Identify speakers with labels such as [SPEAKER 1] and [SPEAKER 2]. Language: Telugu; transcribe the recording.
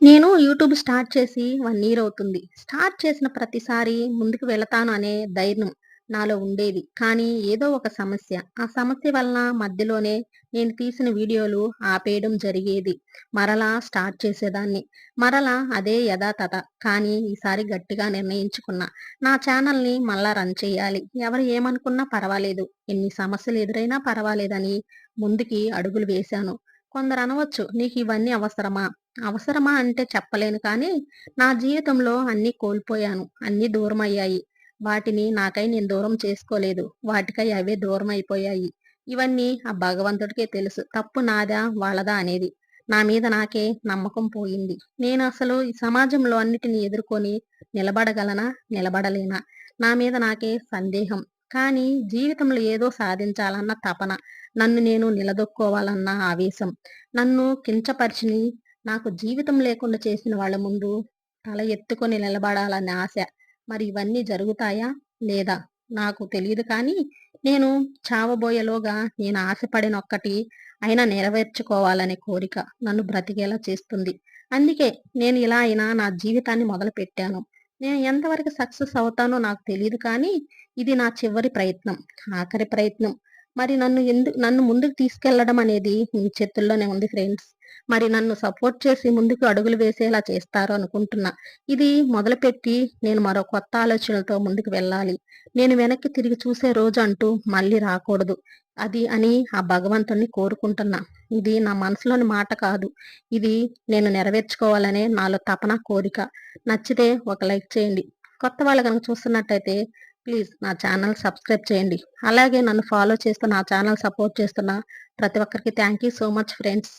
[SPEAKER 1] నేను యూట్యూబ్ స్టార్ట్ చేసి వన్ ఇయర్ అవుతుంది. స్టార్ట్ చేసిన ప్రతిసారి ముందుకు వెళతాను అనే ధైర్యం నాలో ఉండేది. కానీ ఏదో ఒక సమస్య, ఆ సమస్య వలన మధ్యలోనే నేను తీసిన వీడియోలు ఆపేయడం జరిగేది. మరలా స్టార్ట్ చేసేదాన్ని. మరలా అదే యథాతథ. కానీ ఈసారి గట్టిగా నిర్ణయించుకున్నా. నా ఛానల్‌ని మళ్ళా రన్ చేయాలి. ఎవరు ఏమనుకున్నా పర్వాలేదు. ఎన్ని సమస్యలు ఎదురైనా పర్వాలేదని ముందుకి అడుగులు వేశాను. కొందరు అనవచ్చు నీకు ఇవన్నీ అవసరమా? అవసరమా అంటే చెప్పలేను కానీ, నా జీవితంలో అన్నీ కోల్పోయాను. అన్నీ దూరమయ్యాయి. వాటిని నాకై నేను దూరం చేసుకోలేదు. వాటికై అవే దూరం అయిపోయాయి ఇవన్నీ ఆ భగవంతుడికే తెలుసు. తప్పు నాదా? వాళ్ళదా అనేది. నా మీద నాకే నమ్మకం పోయింది. నేను అసలు ఈ సమాజంలో అన్నిటిని ఎదుర్కొని నిలబడగలనా? నిలబడలేనా? నా మీద నాకే సందేహం. కానీ జీవితంలో ఏదో సాధించాలన్న తపన. నన్ను నేను నిలదొక్కుకోవాలన్న ఆవేశం. నన్ను కించపరిచిని నాకు జీవితం లేకుండా చేసిన వాళ్ళ ముందు తల ఎత్తుకొని నిలబడాలనే ఆశ. మరి ఇవన్నీ జరుగుతాయా? లేదా? నాకు తెలియదు కానీ, నేను చావబోయేలోగా నేను ఆశపడిన ఒక్కటి అయినా నెరవేర్చుకోవాలనే కోరిక నన్ను బ్రతికేలా చేస్తుంది. అందుకే నేను ఇలా అయినా నా జీవితాన్ని మొదలుపెట్టాను. నేను ఎంతవరకు సక్సెస్ అవుతానో నాకు తెలియదు కానీ, ఇది నా చివరి ప్రయత్నం. ఆఖరి ప్రయత్నం. మరి నన్ను ఎందు నన్ను ముందుకు తీసుకెళ్ళడం అనేది మీ చేతుల్లోనే ఉంది ఫ్రెండ్స్. మరి నన్ను సపోర్ట్ చేసి ముందుకు అడుగులు వేసేలా చేస్తారు అనుకుంటున్నా. ఇది మొదలుపెట్టి నేను మరో కొత్త ఆలోచనలతో ముందుకు వెళ్ళాలి. నేను వెనక్కి తిరిగి చూసే రోజు అంటూ మళ్ళీ రాకూడదు. అది అని ఆ భగవంతుణ్ణి కోరుకుంటున్నా. ఇది నా మనసులోని మాట కాదు. ఇది నేను నెరవేర్చుకోవాలనే నాలో తపన, కోరిక. నచ్చితే ఒక లైక్ చేయండి. కొత్త వాళ్ళు కనుక చూస్తున్నట్టయితే ప్లీజ్ నా ఛానల్ సబ్స్క్రైబ్ చేయండి. అలాగే నన్ను ఫాలో చేస్తూ నా ఛానల్ సపోర్ట్ చేస్తున్న ప్రతి ఒక్కరికి thank you so much friends.